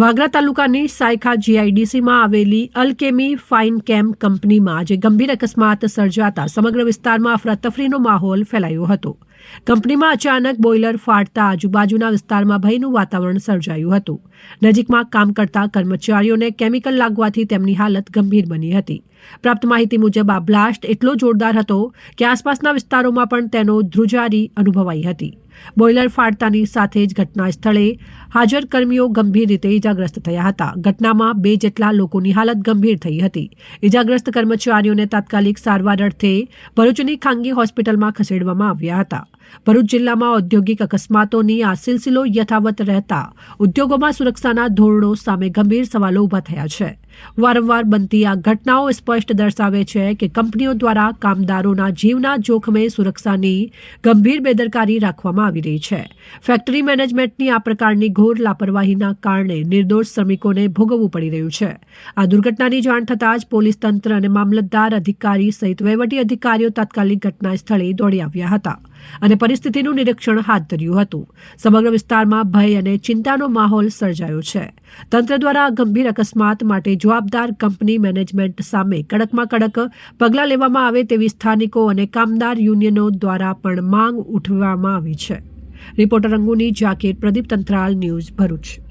વાગરા તાલુકાની સાયખા જીઆઈડીસીમાં આવેલી અલકેમી ફાઇન કેમ કંપનીમાં આજે ગંભીર અકસ્માત સર્જાતા સમગ્ર વિસ્તારમાં અફરાતફરીનો માહોલ ફેલાયો હતો. કંપનીમાં અચાનક બોઇલર ફાટતા આજુબાજુના વિસ્તારમાં ભયનું વાતાવરણ સર્જાયું હતું. નજીકમાં કામ કરતા કર્મચારીઓને કેમિકલ લાગવાથી તેમની હાલત ગંભીર બની હતી. પ્રાપ્ત માહિતી મુજબ આ બ્લાસ્ટ એટલો જોરદાર હતો કે આસપાસના વિસ્તારોમાં પણ તેનો ધ્રુજારી અનુભવાઈ હતી. બોઇલર ફાટતાની સાથે જ ઘટના સ્થળે હાજર કર્મીઓ ગંભીર રીતે ઇજાગ્રસ્ત થયા હતા. ઘટનામાં બે જેટલા લોકોની હાલત ગંભીર થઈ હતી. ઇજાગ્રસ્ત કર્મચારીઓને તાત્કાલિક સારવાર અર્થે ભરૂચની ખાનગી હોસ્પિટલમાં ખસેડવામાં આવ્યા હતા. ભરૂચ જિલ્લામાં ઔદ્યોગિક અકસ્માતોની આ સિલસિલો યથાવત રહેતા ઉદ્યોગોમાં સુરક્ષાના ધોરણો સામે ગંભીર સવાલો ઊભા થયા છે. વારંવાર બનતી આ ઘટનાઓ સ્પષ્ટ દર્શાવે છે કે કંપનીઓ દ્વારા કામદારોના જીવના જોખમે સુરક્ષાની ગંભીર બેદરકારી રાખવામાં આવી રહી છે. ફેક્ટરી મેનેજમેન્ટની આ પ્રકારની ઘોર લાપરવાહીના કારણે નિર્દોષ શ્રમિકોને ભોગવવું પડી રહ્યું છે. આ દુર્ઘટનાની જાણ થતાં જ પોલીસ તંત્ર અને મામલતદાર અધિકારી સહિત વહીવટી અધિકારીઓ તાત્કાલિક ઘટના સ્થળે દોડી આવ્યા હતા. અને પરિસ્થિતિનું નિરીક્ષણ હાથ ધર્યું હતું. સમગ્ર વિસ્તારમાં ભય અને ચિંતાનો માહોલ સર્જાયો છે. તંત્ર દ્વારા ગંભીર અકસ્માત માટે જવાબદાર કંપની મેનેજમેન્ટ સામે કડકમાં કડક પગલાં લેવામાં આવે તેવી સ્થાનિકો અને કામદાર યુનિયનો દ્વારા પણ માંગ ઉઠવામાં આવી છે. રિપોર્ટર અંગુની જાકીર, પ્રદીપ તંત્રાલ, ન્યૂઝ ભરૂચ.